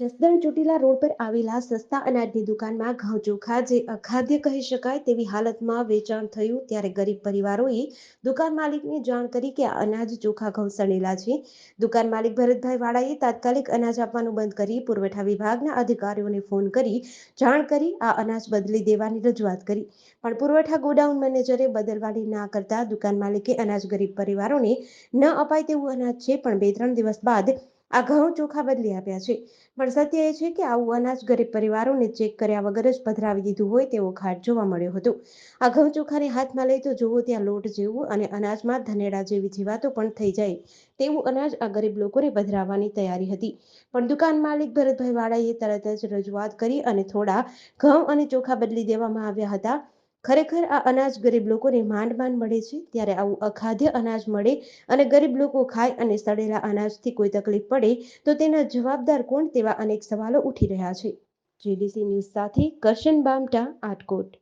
Jasdan Chotila road પર આવેલા સસ્તા અનાજની દુકાનમાં ઘઉં ચોખા જે અખાદ્ય કહી શકાય તેવી હાલતમાં વેચાણ થયું ત્યારે ગરીબ પરિવારોએ દુકાન માલિકને જાણ કરી કે આ અનાજ ચોખા ઘઉં સડેલા છે. દુકાન માલિક ભરતભાઈ વાળાએ તાત્કાલિક અનાજ આપવાનું બંધ કરી પુરવઠા વિભાગના અધિકારીઓને ફોન કરી જાણ કરી આ અનાજ બદલી દેવાની રજૂઆત કરી. પણ પુરવઠા ગોડાઉન મેનેજરે બદલવાની ના કરતા દુકાન માલિકે અનાજ ગરીબ પરિવારોને ન અપાય તેવું અનાજ છે. પણ બે ત્રણ દિવસ બાદ આ ઘઉં ચોખા બદલી આપ્યા છે. પણ સત્ય એ છે કે આવું અનાજ ગરીબ પરિવારોને ચેક કર્યા વગર જ પધરાવી દીધું હોય તેવો ઘાટ જોવા મળ્યો હતો. આ ઘઉં ચોખાને હાથમાં લઈ તો જુઓ ત્યાં લોટ જેવું અને અનાજમાં ધનેડા જેવી જીવાતો પણ થઈ જાય. તેવું અનાજ આ ગરીબ લોકોને પધરાવવાની તૈયારી હતી. પણ દુકાન માલિક ભરતભાઈ વાળાએ તરત જ રજૂઆત કરી અને થોડા ઘઉં અને ચોખા બદલી દેવામાં આવ્યા હતા. ખરેખર આ અનાજ ગરીબ લોકોને માંડ માંડ મળે છે, ત્યારે આવું અખાદ્ય અનાજ મળે અને ગરીબ લોકો ખાય અને સડેલા અનાજથી કોઈ તકલીફ પડે, તો તેના જવાબદાર કોણ તેવા અનેક સવાલો ઉઠી રહ્યા છે. જીડીસી ન્યૂઝ સાથે કરશન બામટા, આટકોટ.